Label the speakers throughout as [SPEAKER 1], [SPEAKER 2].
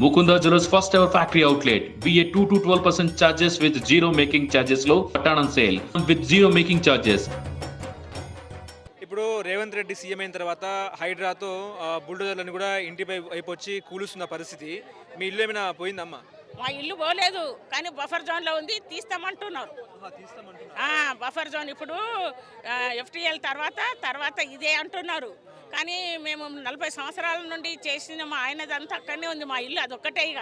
[SPEAKER 1] Mukunda Jewelers first ever factory outlet. BA 2 to 12% charges with zero making charges low. Patan on sale with zero making charges.
[SPEAKER 2] ఇప్పుడు Revanth Reddy CM అయిన తర్వాత హైడ్రాతో బుల్డోజర్లను కూడా ఇంటిపై వైపు వచ్చి కూలుస్తున్న పరిస్థితి మీ ఇల్లు ఏమైనా పోయిందమ్మా
[SPEAKER 3] మా ఇల్లు పోలేదు కానీ బఫర్ జోన్లో ఉంది తీస్తామంటున్నారు ఆ, బఫర్ జోన్ ఇప్పుడు ఎఫ్టీఎల్ తర్వాత తర్వాత ఇదే అంటున్నారు కానీ మేము నలభై సంవత్సరాల నుండి చేసిన మా ఆయనదంతా అక్కడనే ఉంది మా ఇల్లు అదొక్కటే ఇక.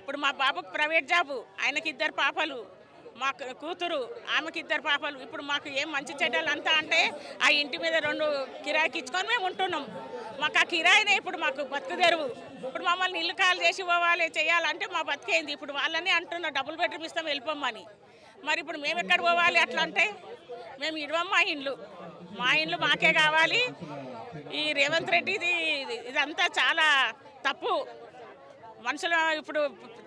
[SPEAKER 3] ఇప్పుడు మా బాబుకు ప్రైవేట్ జాబు ఆయనకి ఇద్దరు పాపలు మా కూతురు ఆమెకి ఇద్దరు పాపలు. ఇప్పుడు మాకు ఏం మంచి చెడ్డలు అంతా అంటే ఆ ఇంటి మీద రెండు కిరాయికి ఇచ్చుకొని మేము ఉంటున్నాం. మాకు ఆ కిరాయినే ఇప్పుడు మాకు బతుకు తెరువు. ఇప్పుడు మమ్మల్ని ఇల్లు కాల్ చేసి పోవాలి చేయాలంటే మా బతికేంది. ఇప్పుడు వాళ్ళని అంటున్నాం డబుల్ బెడ్రూమ్ ఇస్తాం వెళ్ళిపోమని మరి ఇప్పుడు మేము ఎక్కడ పోవాలి? అట్లా అంటే మేము ఇడవం మా ఇండ్లు. మా ఇండ్లు మాకే కావాలి. ఈ రేవంత్ రెడ్డి ఇది ఇదంతా చాలా తప్పు. మనుషులు ఇప్పుడు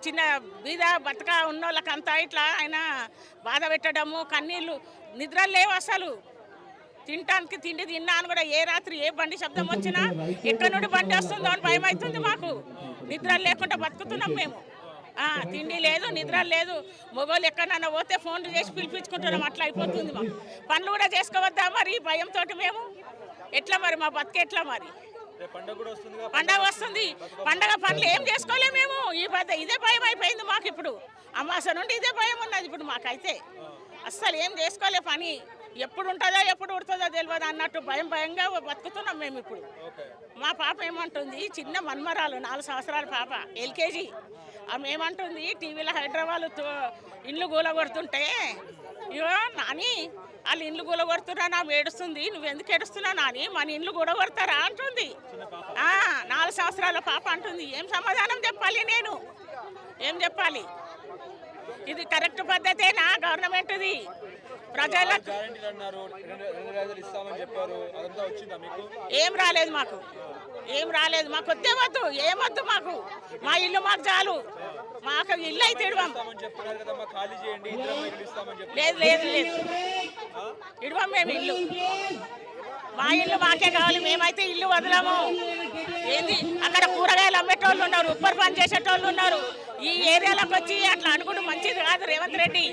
[SPEAKER 3] చిన్న బీద బతక ఉన్న వాళ్ళకంతా ఇట్లా ఆయన బాధ పెట్టడము కన్నీళ్ళు నిద్రలు లేవు అసలు. తినటానికి తిండి తిన్నా అని కూడా ఏ రాత్రి ఏ బండి శబ్దం వచ్చినా ఎక్కడి నుండి బండి వస్తుందో అని భయం అవుతుంది మాకు. నిద్రలు లేకుండా బతుకుతున్నాం మేము. తిండి లేదు నిద్ర లేదు. మొబైల్ ఎక్కడన్నా పోతే ఫోన్లు చేసి పిలిపించుకుంటున్నాం అట్లా అయిపోతుంది మాకు. పనులు కూడా చేసుకోవద్దా మరి? భయంతో మేము ఎట్లా మరి? మా బతుకు ఎట్లా మరి?
[SPEAKER 2] పండగ
[SPEAKER 3] వస్తుంది. పండగ పనులు ఏం చేసుకోలేము మేము. ఈ పెద్ద ఇదే భయం అయిపోయింది మాకు ఇప్పుడు. అమాస నుండి ఇదే భయం ఉన్నది ఇప్పుడు మాకైతే. అస్సలు ఏం చేసుకోలే పని. ఎప్పుడు ఉంటుందో ఎప్పుడు ఉడుతుందో తెలియదు అన్నట్టు భయం భయంగా బతుకుతున్నాం మేము ఇప్పుడు. మా పాప ఏమంటుంది చిన్న మన్మరాలు నాలుగు సంవత్సరాల పాప ఎల్కేజీ. ఆమె ఏమంటుంది టీవీలో హైదరాబాద్ ఇండ్లు గూల కొడుతుంటే ఇగో నాని వాళ్ళు ఇండ్లు గూల కొడుతున్నా నా ఏడుస్తుంది నువ్వు ఎందుకు ఏడుస్తున్నావు నాని మన ఇండ్లు కూడా కొడతారా అంటుంది నాలుగు సంవత్సరాల పాప అంటుంది ఏం సమాధానం చెప్పాలి నేను? ఏం చెప్పాలి? ఇది కరెక్ట్ పద్ధతేనా గవర్నమెంట్ది? ఏం రాలేదు మాకు. ఏం రాలేదు. మాకు వద్దే వద్దు. ఏమొద్దు మాకు. మా ఇల్లు మాకు చాలు. మాకు ఇల్లు అయితే ఇడవం. లేదు లేదు లేదు. ఇడవం మేము ఇల్లు. మా ఇల్లు మాకే కావాలి. మేమైతే ఇల్లు వదలము. ఏంది? అక్కడ కూరగాయలు అమ్మేటోళ్ళు ఉన్నారు. ఉప్పర్ పని చేసేటోళ్ళు ఉన్నారు. ఈ ఏరియాలోకి వచ్చి అట్లా అనుకుంటూ మంచిది కాదు రేవంత్ రెడ్డి.